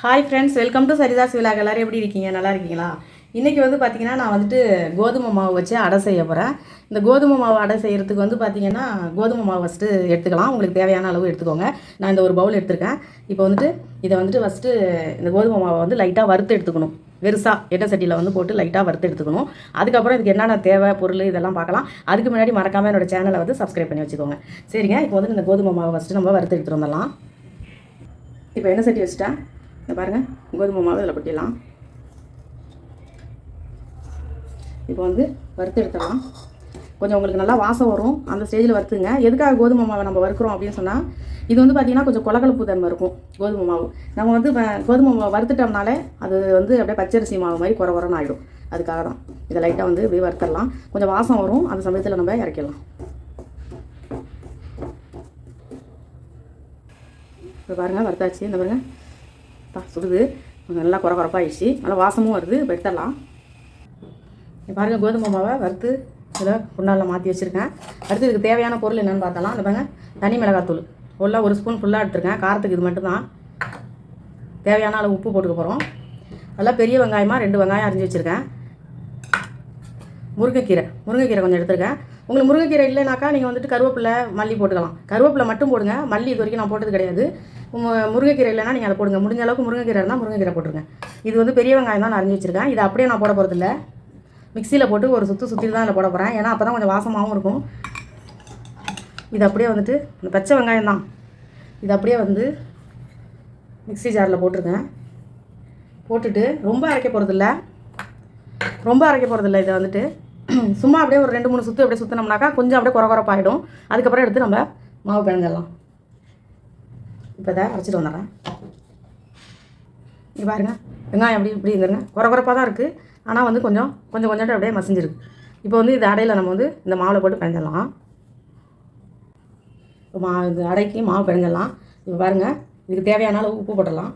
Hi friends welcome to Saritha's vlog எல்லாரும் எப்படி இருக்கீங்க? நல்லா இருக்கீங்களா? இன்றைக்கி வந்து பார்த்திங்கன்னா நான் வந்துட்டு கோதுமை மாவு வச்சு அடை செய்ய போகிறேன் இந்த கோதுமை மாவு அடை செய்கிறதுக்கு வந்து பார்த்தீங்கன்னா கோதுமை மாவு ஃபஸ்ட்டு எடுத்துக்கலாம். உங்களுக்கு தேவையான அளவு எடுத்துக்கோங்க. நான் இந்த ஒரு பவுல் எடுத்திருக்கேன். இப்போ வந்துட்டு இதை வந்துட்டு ஃபஸ்ட்டு இந்த கோதுமை மாவை வந்து லைட்டாக வறுத்து எடுத்துக்கணும். வெறுசாக எட்ட சட்டியில் வந்து போட்டு லைட்டாக வறுத்து எடுத்துக்கணும். அதுக்கப்புறம் இதுக்கு என்னென்ன தேவை பொருள் இதெல்லாம் பார்க்கலாம். அதுக்கு முன்னாடி மறக்காமல் என்னோடய சேனலை வந்து சப்ஸ்கிரைப் பண்ணி வச்சுக்கோங்க. சரிங்க இப்போ வந்து இந்த கோதுமை மாவை ஃபஸ்ட்டு நம்ம வறுத்து எடுத்துகிட்டு வந்துடலாம். இப்போ எண்ணெய் சட்டி வச்சுட்டேன். இந்த பாருங்கள் கோதுமை மாவு இதில் கொட்டிடலாம். இப்போ வந்து வறுத்து எடுத்துடலாம். கொஞ்சம் உங்களுக்கு நல்லா வாசம் வரும். அந்த ஸ்டேஜில் வறுத்துங்க. எதுக்காக கோதுமை மாவை நம்ம வறுக்கிறோம் அப்படின்னு சொன்னால் இது வந்து பார்த்திங்கன்னா கொஞ்சம் கொலகலப்பு தன்மை இருக்கும் கோதுமை மாவு. நம்ம வந்து வ- கோதுமை மாவு வறுத்துட்டோம்னாலே அது வந்து அப்படியே பச்சரிசி மாவு மாதிரி குறை குறைன்னு ஆகிடும் அதுக்காக தான். இதை லைட்டாக வந்து இப்படி வறுத்துடலாம். கொஞ்சம் வாசம் வரும். அந்த சமயத்தில் நம்ம இறக்கிடலாம். இப்போ பாருங்கள் வறுத்தாச்சு. இந்த பாருங்கள் சுடுது. நல்லா குறை குறைப்பாயிடுச்சு நல்லா வாசமும் வருது. இப்போ எடுத்துடலாம். பாருங்கள் கோதுமை மாவை வறுத்து இதில் குண்டாலில் மாற்றி வச்சுருக்கேன். அடுத்து இதுக்கு தேவையான பொருள் என்னென்னு பார்த்தலாம் இந்த பாருங்க தனி மிளகாத்தூள். ஃபுல்லாக ஒரு ஸ்பூன் ஃபுல்லாக எடுத்துருக்கேன். காரத்துக்கு இது மட்டும்தான். தேவையான அளவு உப்பு போட்டுக்க போகிறோம் நல்லா பெரிய வெங்காயமாக ரெண்டு வெங்காயம் அரிஞ்சு வச்சுருக்கேன். முருங்கைக்கீரை. முருங்கைக்கீரை கொஞ்சம் எடுத்துருக்கேன். உங்களுக்கு முருங்கைக்கீரை இல்லைனாக்கா நீங்கள் வந்துட்டு கருவேப்பிலை மல்லி போட்டுக்கலாம். கருவேப்பிலை மட்டும் போடுங்க. மல்லி இது வரைக்கும் நான் போட்டது கிடையாது. முருங்கைக்கீரை இல்லைனா நீங்கள் அதை போடுங்க. முடிஞ்ச அளவுக்கு முருங்கைக்கீரை இருந்தால் முருங்கைக்கீரை போட்டுருங்க. இது வந்து பெரிய வெங்காயம் தான் நான் அரிஞ்சு வச்சுருக்கேன். இதை அப்படியே நான் போட போகிறதில்ல மிக்சியில் போட்டு ஒரு சுற்று சுற்றி தான் இதில் போட போகிறேன் ஏன்னா அப்போ தான் கொஞ்சம் வாசமாகவும் இருக்கும். இது அப்படியே வந்துட்டு இந்த பச்சை வெங்காயம் தான். இது அப்படியே வந்து மிக்ஸி ஜாரில் போட்டிருக்கேன். போட்டுட்டு ரொம்ப அரைக்க போகிறதில்ல ரொம்ப அரைக்க போகிறதில்ல இதை வந்துட்டு. சும்மா அப்படியே ஒரு ரெண்டு மூணு சுற்று அப்படியே சுற்றினோம்னாக்கா கொஞ்சம் அப்படியே குறை குறைப்பாயிடும் அதுக்கப்புறம் எடுத்து நம்ம மாவு பிணைஞ்சிடலாம் இப்போ இதை அரைச்சிட்டு வந்துடுறேன். இங்கே பாருங்க வெங்காயம் அப்படி இருந்துருங்க. குறை குறைப்பாக தான் இருக்குது ஆனால் வந்து கொஞ்சம் கொஞ்சம் கொஞ்சம் அப்படியே மசிஞ்சிருக்கு. இப்போ வந்து இது அடையில் நம்ம வந்து இந்த மாவில் போட்டு பிணைஞ்சிடலாம் இப்போ மா இது அடைக்கு மாவு பிணைஞ்சிடலாம் இப்போ பாருங்கள் இதுக்கு தேவையான அளவு உப்பு போட்டுடலாம்.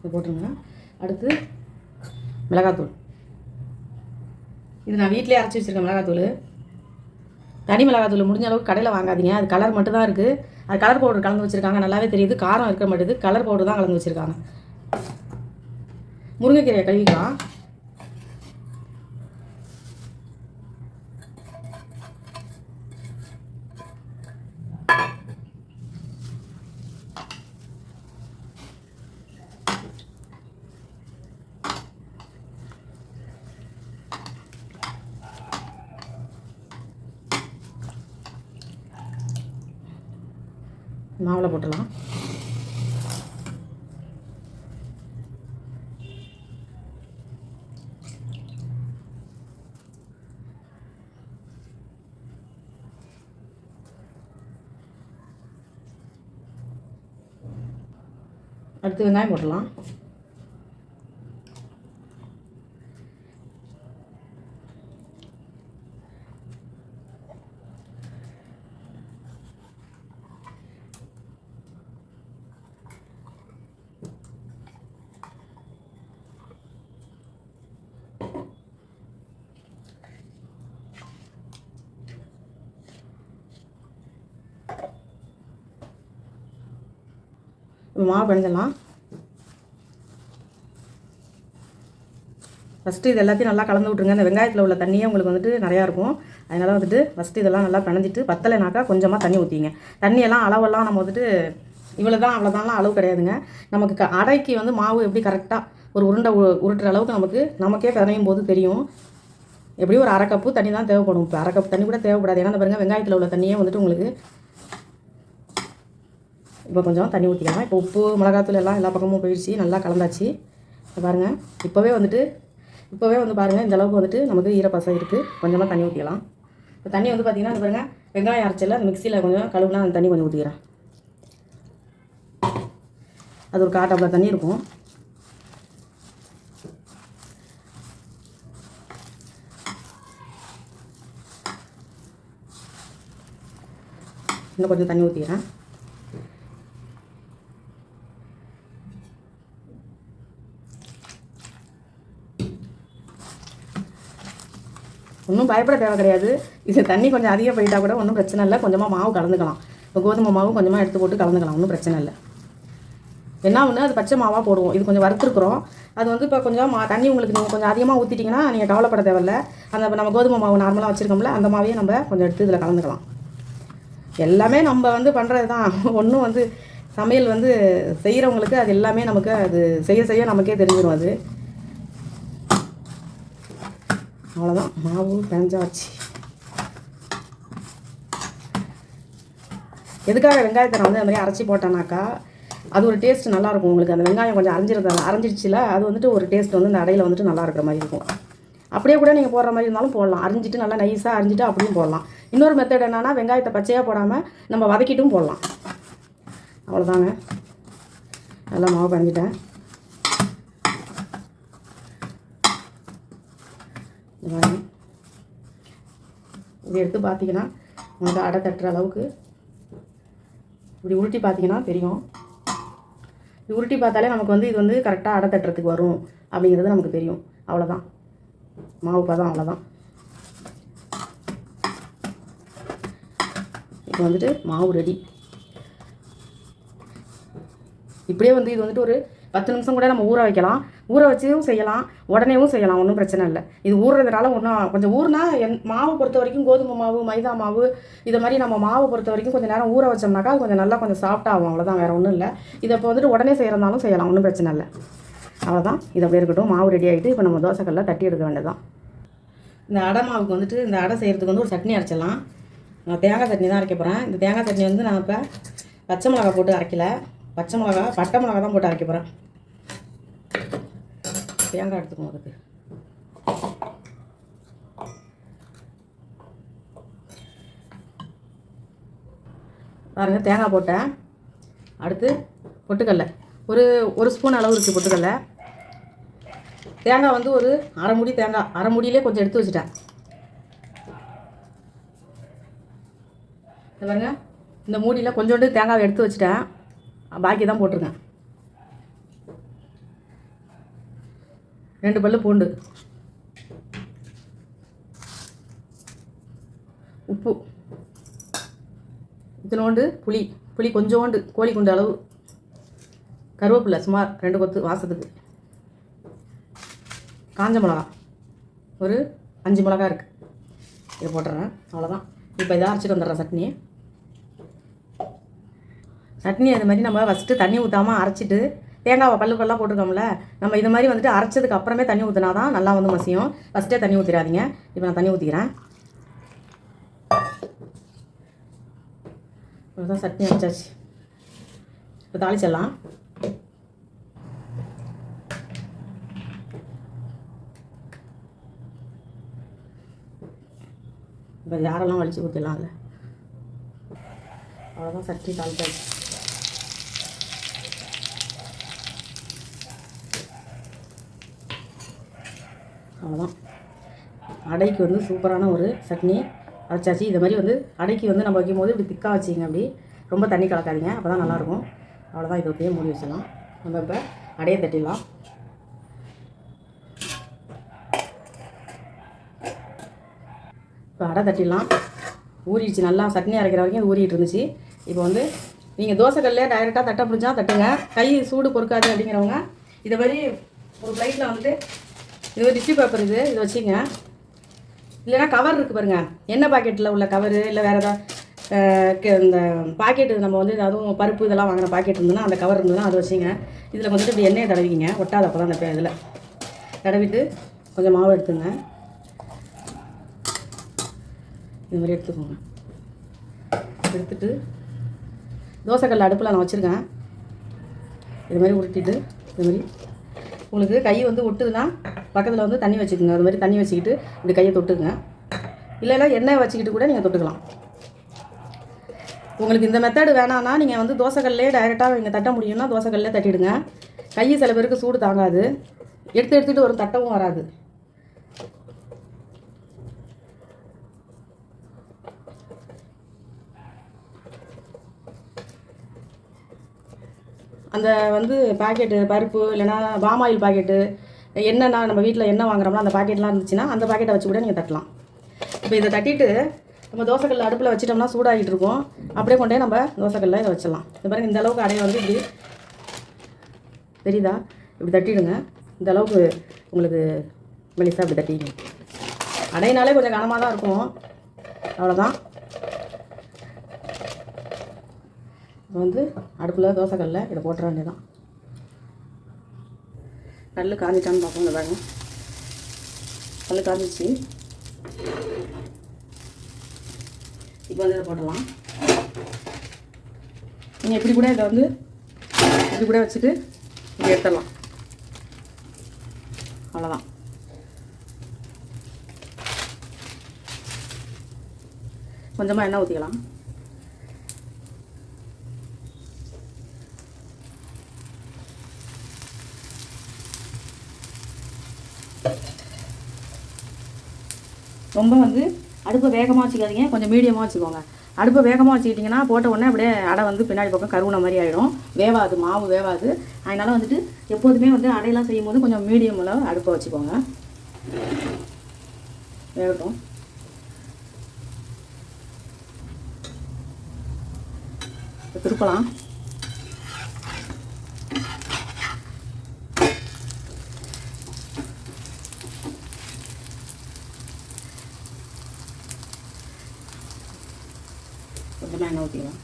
இது போட்டுருங்க. அடுத்து மிளகாத்தூள். இது நான் வீட்டிலே அரைச்சி வச்சுருக்கேன் மிளகாத்தூள். தனி மிளகாத்தூள் முடிஞ்ச அளவுக்கு கடையில் வாங்காதீங்க. அது கலர் மட்டும் தான் இருக்குது அது கலர் பவுடர் கலந்து வச்சுருக்காங்க. நல்லாவே தெரியுது. காரம் இருக்க மாட்டேது. கலர் பவுடர் தான் கலந்து வச்சுருக்காங்க. முருங்கைக்கீரையை கழுவிக்கலாம். மாவில் போட்டுடலாம். அடுத்து வெங்காயம் போட்டுடலாம். மாவு பிணைஞ்சிடலாம் ஃபஸ்ட்டு இது எல்லாத்தையும் நல்லா கலந்து விட்ருங்க இந்த வெங்காயத்தில் உள்ள தண்ணியே உங்களுக்கு வந்துட்டு நிறையா இருக்கும். அதனால் வந்துட்டு ஃபஸ்ட்டு இதெல்லாம் நல்லா பிணைஞ்சிட்டு பத்தலைனாக்கா கொஞ்சமாக தண்ணி ஊற்றிங்க தண்ணியெல்லாம் அளவெல்லாம் நம்ம வந்துட்டு இவ்வளோ தான் அவ்வளோதான்லாம் அளவு கிடையாதுங்க. நமக்கு க அடைக்கு வந்து மாவு எப்படி கரெக்டாக ஒரு உருண்டை உ- உருட்டுற அளவுக்கு நமக்கு நமக்கே பிணையும் போது தெரியும். எப்படியும் ஒரு அரை கப்பு தண்ணி தான் தேவைப்படும். இப்போ அரை கப் தண்ணி கூட தேவைப்படாது. ஏன்னா பாருங்கள் வெங்காயத்தில் உள்ள தண்ணியே வந்துட்டு உங்களுக்கு இப்போ கொஞ்சம் தண்ணி ஊற்றிக்கலாம் இப்போ உப்பு மிளகாத்தூள் எல்லாம் எல்லா பக்கமும் போயிடுச்சு. நல்லா கலந்தாச்சு. பாருங்கள் இப்போவே வந்துட்டு இப்போவே வந்து பாருங்கள் இந்த அளவுக்கு வந்துட்டு நமக்கு ஈரப்பசம் இருக்குது கொஞ்சமாக தண்ணி ஊற்றிக்கலாம் இப்போ தண்ணி வந்து பார்த்திங்கன்னா அது பாருங்கள் வெங்காயம் அரைச்சல அந்த மிக்சியில் கொஞ்சம் கழுவுனா அந்த தண்ணி கொஞ்சம் ஊற்றிக்கிறேன் அது ஒரு காட்டாப்பில் தண்ணி இருக்கும். இன்னும் கொஞ்சம் தண்ணி ஊற்றிக்கிறேன் ஒன்றும் பயப்பட தேவை கிடையாது. இது தண்ணி கொஞ்சம் அதிகம் போயிட்டால் கூட ஒன்றும் பிரச்சனை இல்லை. கொஞ்சமாக மாவு கலந்துக்கலாம். இப்போ கோதுமை மாவும் கொஞ்சமாக எடுத்து போட்டு கலந்துக்கலாம். ஒன்றும் பிரச்சனை இல்லை. என்ன ஒன்று அது பச்சை மாவாக போடுவோம். இது கொஞ்சம் வறுத்துருக்குறோம். அது வந்து இப்போ கொஞ்சம் மா தண்ணி உங்களுக்கு நீங்கள் கொஞ்சம் அதிகமாக ஊற்றிட்டிங்கன்னா நீங்கள் கவலைப்பட தேவையில்ல அந்த இப்போ நம்ம கோதுமை மாவு நார்மலாக வச்சுருக்கோம்ல அந்த மாவையே நம்ம கொஞ்சம் எடுத்து இதில் கலந்துக்கலாம். எல்லாமே நம்ம வந்து பண்ணுறது தான் ஒன்றும் வந்து சமையல் வந்து செய்கிறவங்களுக்கு அது எல்லாமே நமக்கு அது செய்ய செய்ய நமக்கே தெரிஞ்சிடும் அது. அவ்வளோதான் மாவும் பெஞ்சாச்சு எதுக்காக வெங்காயத்தை நான் வந்து அந்த மாதிரி அரைச்சி போட்டேனாக்கா அது ஒரு டேஸ்ட் நல்லாயிருக்கும் உங்களுக்கு. அந்த வெங்காயம் கொஞ்சம் அரைஞ்சிருந்தா அரைஞ்சிருச்சுல அது வந்துட்டு ஒரு டேஸ்ட் வந்து அந்த அடையில் வந்துட்டு நல்லா இருக்கிற மாதிரி இருக்கும். அப்படியே கூட நீங்கள் போடுற மாதிரி இருந்தாலும் போடலாம். அரிஞ்சிட்டு நல்லா நைஸாக அரிஞ்சிட்டு அப்படியும் போடலாம். இன்னொரு மெத்தட் என்னென்னா வெங்காயத்தை பச்சையாக போடாமல் நம்ம வதக்கிட்டும் போடலாம். அவ்வளோதாங்க நல்லா மாவு பண்ணிட்டேன் இது இதை எடுத்து பார்த்தீங்கன்னா உங்களுக்கு அடை தட்டுற அளவுக்கு. இப்படி உருட்டி பார்த்தீங்கன்னா தெரியும். உருட்டி பார்த்தாலே நமக்கு வந்து இது வந்து கரெக்டாக அடை தட்டுறதுக்கு வரும் அப்படிங்கிறது நமக்கு தெரியும். அவ்வளோதான் மாவு பதம் அவ்வளோதான் இப்போ வந்துட்டு மாவு ரெடி இப்படியே வந்து இது வந்துட்டு ஒரு பத்து நிமிஷம் கூட நம்ம ஊற வைக்கலாம். ஊற வச்சும் செய்யலாம். உடனேவும் செய்யலாம். ஒன்றும் பிரச்சனை இல்லை. இது ஊறுறதுனால ஒன்றும் கொஞ்சம் ஊறுனா என் மாவு பொறுத்த வரைக்கும் கோதுமை மாவு மைதா மாவு இதை மாதிரி நம்ம மாவு பொறுத்த வரைக்கும் கொஞ்சம் நேரம் ஊற வச்சோம்னாக்கா அது கொஞ்சம் நல்லா கொஞ்சம் சாஃப்டாகும் அவ்வளோதான் வேறு ஒன்றும் இல்லை. இதை இப்போ வந்துட்டு உடனே செய்கிறதாலும் செய்யலாம். ஒன்றும் பிரச்சனை இல்லை. அவ்வளோதான் இது அப்படியே இருக்கட்டும். மாவு ரெடி ஆகிட்டு இப்போ நம்ம தோசைக்கல்லில் தட்டி எடுக்க வேண்டியதான் இந்த அடை மாவுக்கு வந்துட்டு இந்த அடை செய்கிறதுக்கு வந்து ஒரு சட்னி அரைச்சிடலாம். நான் தேங்காய் சட்னி தான் அரைக்க போகிறேன் இந்த தேங்காய் சட்னி வந்து நான் இப்போ பச்சை மிளகா போட்டு அரைக்கல. பச்சை மிளகா பட்டை மிளகா தான் போட்டு அரைக்க போகிறேன் தேங்காய் எடுத்துக்கணும் அதுக்கு. பாருங்கள் தேங்காய் போட்டேன். அடுத்து பொட்டுக்கடலை. ஒரு ஒரு ஸ்பூன் அளவு இருக்குது பொட்டுக்கடலை. தேங்காய் வந்து ஒரு அரை முடி தேங்காய் அரை முடியிலே கொஞ்சம் எடுத்து வச்சுட்டேன். பாருங்க இந்த மூடியில் கொஞ்சோண்டு தேங்காவை எடுத்து வச்சுட்டேன். பாக்கி தான் போட்டிருக்கேன். ரெண்டு பல்லு பூண்டு. உப்பு. இத்தனோண்டு புளி. புளி கொஞ்சோண்டு கோழி குண்டு அளவு. கருவேப்பில்லை சுமார் ரெண்டு கொத்து வாசத்துக்கு. காஞ்ச மிளகா. ஒரு அஞ்சு மிளகா இருக்குது இதை போட்டுறேன். அவ்வளோதான் இப்போ இதை அரைச்சிட்டு வந்துடுறேன் சட்னி சட்னி அது மாதிரி நம்ம ஃபஸ்ட்டு தண்ணி ஊற்றாமல் அரைச்சிட்டு தேங்காவை பல்லு பல்லாக போட்டிருக்கோம்ல நம்ம இது மாதிரி வந்துட்டு அரைச்சதுக்கு அப்புறமே தண்ணி ஊற்றினா தான் நல்லா வந்து மசியும். ஃபஸ்ட்டே தண்ணி ஊற்றிடாதீங்க இப்போ நான் தண்ணி ஊற்றிக்கிறேன் தான் சட்னி வச்சாச்சு. இப்போ தாளிச்சிடலாம். இப்போ யாரெல்லாம் வலிச்சு ஊற்றிடலாம் இல்லை அவ்வளோதான் சட்னி தாளிச்சாச்சு. அவ்வளோதான் அடைக்கு வந்து சூப்பரான ஒரு சட்னி அரைச்சாச்சு. இதை மாதிரி வந்து அடைக்கு வந்து நம்ம வைக்கும்போது இப்படி திக்காக வச்சிங்க அப்படி. ரொம்ப தண்ணி கலக்காதீங்க. அப்போ தான் நல்லாயிருக்கும். அவ்வளோதான் இது அப்படியே மூடி வச்சிடலாம். நம்ம இப்போ அடையை தட்டிடலாம். இப்போ அடை தட்டிடலாம். ஊறிடுச்சு. நல்லா சட்னி அரைக்கிற வரைக்கும் அது ஊறிட்டு இருந்துச்சு. இப்போ வந்து நீங்கள் தோசைக்கல்லே டைரெக்டாக தட்ட பிடிச்சா தட்டுங்க. கை சூடு பொறுக்காது அப்படிங்கிறவங்க இதை மாதிரி ஒரு பிளைட்டில் வந்துட்டு இது ஒரு டிஷ்யூ பேப்பர் இது. இதை வச்சுங்க. இல்லைன்னா கவர் இருக்குது பாருங்க. எண்ணெய் பாக்கெட்டில் உள்ள கவரு இல்லை வேறு ஏதாவது இந்த பாக்கெட்டு நம்ம வந்து அதுவும் பருப்பு இதெல்லாம் வாங்கின பாக்கெட் இருந்ததுன்னா அந்த கவர் இருந்ததுன்னா அதை வச்சுங்க. இதில் வந்துட்டு இப்படி எண்ணெயை தடவிங்க ஒட்டாத அப்போ தான் அந்த இதில் தடவிட்டு கொஞ்சம் மாவு எடுத்துங்க. இது மாதிரி எடுத்துக்கோங்க. எடுத்துட்டு தோசைக்கல் அடுப்பில் நான் வச்சுருக்கேன். இது மாதிரி உருட்டிட்டு இது மாதிரி உங்களுக்கு கை வந்து ஒட்டுதுன்னா பக்கத்தில் வந்து தண்ணி வச்சுக்கோங்க. அது மாதிரி தண்ணி வச்சுக்கிட்டு இப்படி கையை தொட்டுங்க இல்லைன்னா எண்ணெய் வச்சுக்கிட்டு கூட நீங்கள் தொட்டுக்கலாம். உங்களுக்கு இந்த மெத்தடு வேணான்னா நீங்கள் வந்து தோசைக்கல்லே டைரெக்டாக நீங்கள் தட்ட முடியும்னா தோசைக்கல்லே தட்டிடுங்க. கை சில பேருக்கு சூடு தாங்காது. எடுத்து எடுத்துகிட்டு வரும் தட்டவும் வராது. அந்த வந்து பாக்கெட்டு பருப்பு இல்லைன்னா பாமாயில் பாக்கெட்டு என்னென்னா நம்ம வீட்டில் என்ன வாங்குறோம்னா அந்த பாக்கெட்லாம் இருந்துச்சுன்னா அந்த பாக்கெட்டை வச்சு கூட நீங்கள் தட்டலாம். இப்போ இதை தட்டிட்டு நம்ம தோசைக்கல்லில் அடுப்பில் வச்சிட்டோம்னா சூடாகிட்டு இருக்கும். அப்படியே கொண்டே நம்ம தோசைக்கல்ல இதை வச்சிடலாம். இது பாருங்கள் இந்த அளவுக்கு அடையை வந்து இப்படி தெரியுதா? இப்படி தட்டிடுங்க. இந்த அளவுக்கு உங்களுக்கு மெலிசாக இப்படி தட்டிடுங்க அடையினாலே கொஞ்சம் கனமாக தான் இருக்கும். அவ்வளோதான் வந்து அடுப்பில் தோசைக்கல்ல இதை போட்டுற வேண்டியதான் கல் காஞ்சிட்டான்னு பார்ப்போம் இந்த பாருங்க. கல் காஞ்சிச்சு இப்போ வந்து இதை போடலாம் நீங்கள் இப்படி கூட இதை வந்து இப்படி கூட வச்சுட்டு இப்படி எடுத்துடலாம். அவ்வளோதான் கொஞ்சமாக எண்ணெய் ஊற்றிக்கலாம் ரொம்ப வந்து அடுப்பை வேகமாக வச்சுக்காதீங்க. கொஞ்சம் மீடியமாக வச்சுக்கோங்க. அடுப்பை வேகமாக வச்சுக்கிட்டிங்கன்னா போட்ட உடனே அப்படியே அடை வந்து பின்னாடி பக்கம் கருவுன மாதிரி ஆகிடும் வேவாது மாவு வேவாது. அதனால் வந்துட்டு எப்போதுமே வந்து அடையெல்லாம் செய்யும் போது கொஞ்சம் மீடியமில் அடுப்பை வச்சுக்கோங்க. வேகட்டும். திருப்பலாம். கொஞ்சமாக எண்ணெய் ஊற்றிக்கலாம்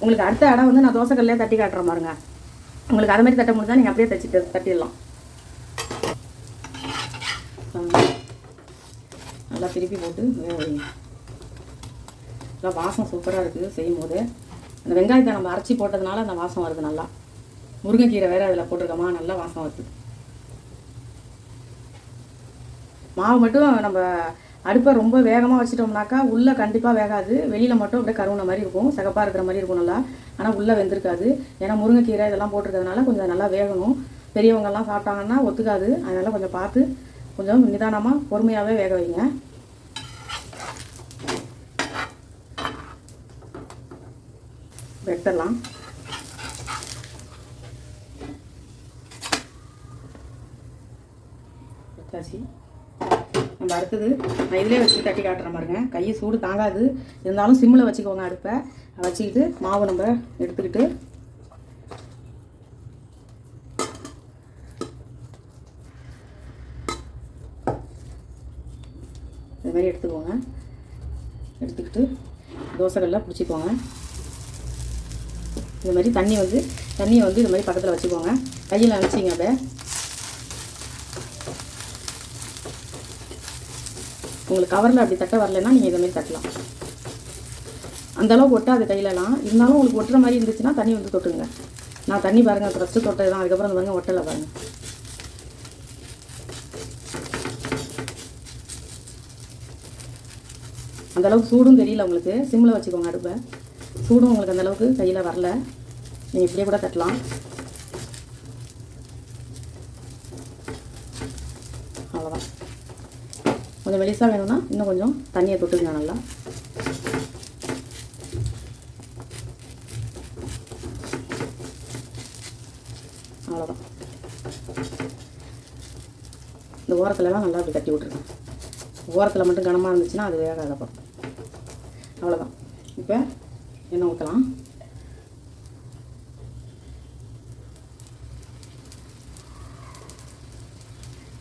உங்களுக்கு அடுத்த இடம் வந்து நான் தோசைக்கல்லே தட்டி காட்டுற பாருங்க உங்களுக்கு அது மாதிரி தட்ட முடிஞ்சா நீங்கள் அப்படியே தச்சு தட்டிடலாம் நல்லா திருப்பி போட்டு வேக வைங்க நல்லா வாசம் சூப்பராக இருக்குது செய்யும் போது அந்த வெங்காயத்தை நம்ம அரைச்சி போட்டதுனால அந்த வாசம் வருது நல்லா. முருங்கைக்கீரை வேறு அதில் போட்டிருக்கோமா? நல்லா வாசம் வருது. மாவு மட்டும் நம்ம அடுப்பை ரொம்ப வேகமாக வச்சிட்டோம்னாக்கா உள்ளே கண்டிப்பாக வேகாது. வெளியில் மட்டும் அப்படியே கருவுன மாதிரி இருக்கும். சிகப்பாக இருக்கிற மாதிரி இருக்கும் நல்லா. ஆனால் உள்ளே வெந்திருக்காது. ஏன்னா முருங்கைக்கீரை இதெல்லாம் போட்டிருக்கிறதுனால கொஞ்சம் நல்லா வேகணும். பெரியவங்கெல்லாம் சாப்பிட்டாங்கன்னா ஒத்துக்காது. அதனால் கொஞ்சம் பார்த்து கொஞ்சம் நிதானமாக பொறுமையாகவே வேக வைங்க. வெட்டலாம். வச்சாச்சு. நம்ம அடுத்தது நான் இதிலே வச்சு தட்டி காட்டுற மாதிரிங்க கையை சூடு தாங்காது. இருந்தாலும் சிம்மில் வச்சுக்கோங்க அடுப்பை. வச்சுக்கிட்டு மாவு நம்ம எடுத்துக்கிட்டு இது மாதிரி எடுத்துக்கோங்க. எடுத்துக்கிட்டு தோசைகள்லாம் பிடிச்சிக்கோங்க. இந்த மாதிரி தண்ணி வந்து தண்ணியை வந்து இது மாதிரி பக்கத்தில் வச்சுக்கோங்க. கையில் அனுப்பிச்சிங்க அப்படியே. உங்களுக்கு கவரில் அப்படி தட்ட வரலைன்னா நீங்கள் இதை மாதிரி தட்டலாம். அந்தளவுக்கு ஒட்டாது கையிலலாம். இருந்தாலும் உங்களுக்கு ஒட்டுற மாதிரி இருந்துச்சுன்னா தண்ணி வந்து தொட்டுங்க நான் தண்ணி பாருங்கள் ஃபஸ்ட்டு தொட்டது தான் அதுக்கப்புறம் பாருங்கள் ஒட்டலை பாருங்கள் அந்தளவுக்கு சூடும் தெரியல உங்களுக்கு. சிம்மில் வச்சுக்கோங்க அடுப்பை. சூடும் உங்களுக்கு அந்தளவுக்கு கையில் வரல. நீங்கள் இப்படியே கூட தட்டலாம். அவ்வளோதான் கொஞ்சம் மெலிசாக வேணும்னா இன்னும் கொஞ்சம் தண்ணியை தொட்டுக்கலாம் நல்லா. அவ்வளோதான் இந்த ஓரத்துலலாம் நல்லா அப்படி தட்டி விட்ருங்க ஓரத்தில் மட்டும் கனமாக இருந்துச்சுன்னா அது வேகாத அப்புறம் அவ்வளோதான் இப்போ எண்ணெய் ஊற்றலாம்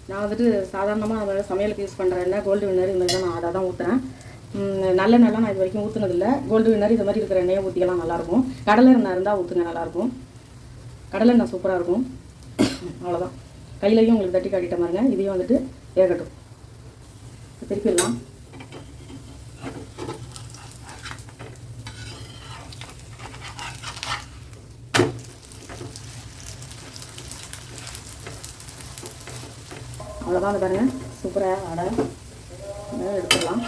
நான் வந்துட்டு சாதாரணமாக நம்ம சமையலுக்கு யூஸ் பண்ணுற எண்ணெய் கோல்டு வின்னர் இந்த மாதிரி தான் நான் அதை தான் ஊற்றுறேன் நல்ல எண்ணெய்லாம் நான் இது வரைக்கும் ஊற்றுனதில்லை கோல்டு வின்னர் இது மாதிரி இருக்கிற எண்ணெயை ஊற்றிக்கலாம் நல்லாயிருக்கும். கடலை எண்ணெய் இருந்தால் ஊற்றுங்க நல்லாயிருக்கும். கடலை எண்ணெய் சூப்பராக இருக்கும். அவ்வளோதான் கையிலையும் உங்களுக்கு தட்டி காட்டிட்ட மாதிரிங்க இதையும் வந்துட்டு வேகட்டும். திருப்பிடலாம். அவ்வளோதான் அந்த பாருங்க. சூப்பராக அடை. எடுத்துடலாம்.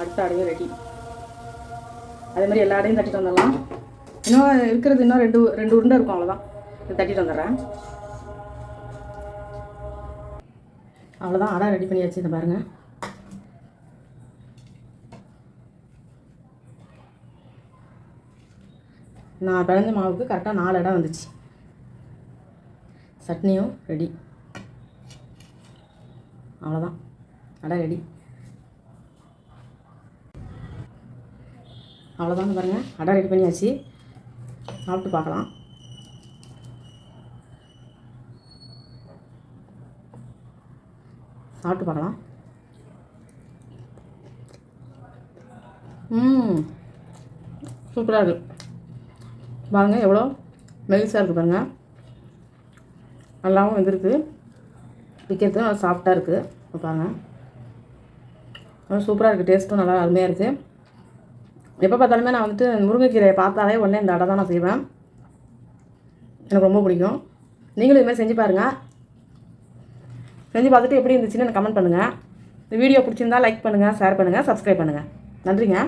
அடுத்த அடையும் ரெடி அதே மாதிரி எல்லா அடையும் தட்டிட்டு வந்துடலாம். இன்னும் இருக்கிறது இன்னும் ரெண்டு ரெண்டு உருண்டை இருக்கும் அவ்வளோதான் இது தட்டிட்டு வந்துடுறேன். அவ்வளோதான் அடை ரெடி பண்ணியாச்சு இதை பாருங்கள் நான் பிழஞ்ச மாவுக்கு கரெக்டாக நாலு இடம் வந்துச்சு. சட்னியும் ரெடி அவ்வளோதான் அடா ரெடி. அவ்வளோதான் பாருங்கள் அடை ரெடி பண்ணியாச்சு. சாப்பிட்டு பார்க்கலாம். சாப்பிட்டு பார்க்கலாம். ம். சூப்பராக இருக்குது பாருங்கள் எவ்வளோ மெலிசாக இருக்குது பாருங்கள் நல்லாவும் வெந்திருக்கு. விற்கிறது. நல்லா சாஃப்டாக இருக்குது. பாருங்க. சூப்பராக இருக்குது. டேஸ்ட்டும் நல்லா அருமையாக இருக்குது. எப்போ பார்த்தாலுமே நான் வந்துட்டு முருங்கைக்கீரையை பார்த்தாலே உடனே இந்த அடை தான் நான் செய்வேன். எனக்கு ரொம்ப பிடிக்கும். நீங்களும் இதுமாதிரி செஞ்சு பாருங்கள் செஞ்சு பார்த்துட்டு எப்படி இருந்துச்சுன்னு எனக்கு கமெண்ட் பண்ணுங்கள் இந்த வீடியோ பிடிச்சிருந்தா லைக் பண்ணுங்கள் ஷேர் பண்ணுங்கள் சப்ஸ்கிரைப் பண்ணுங்கள் நன்றிங்க.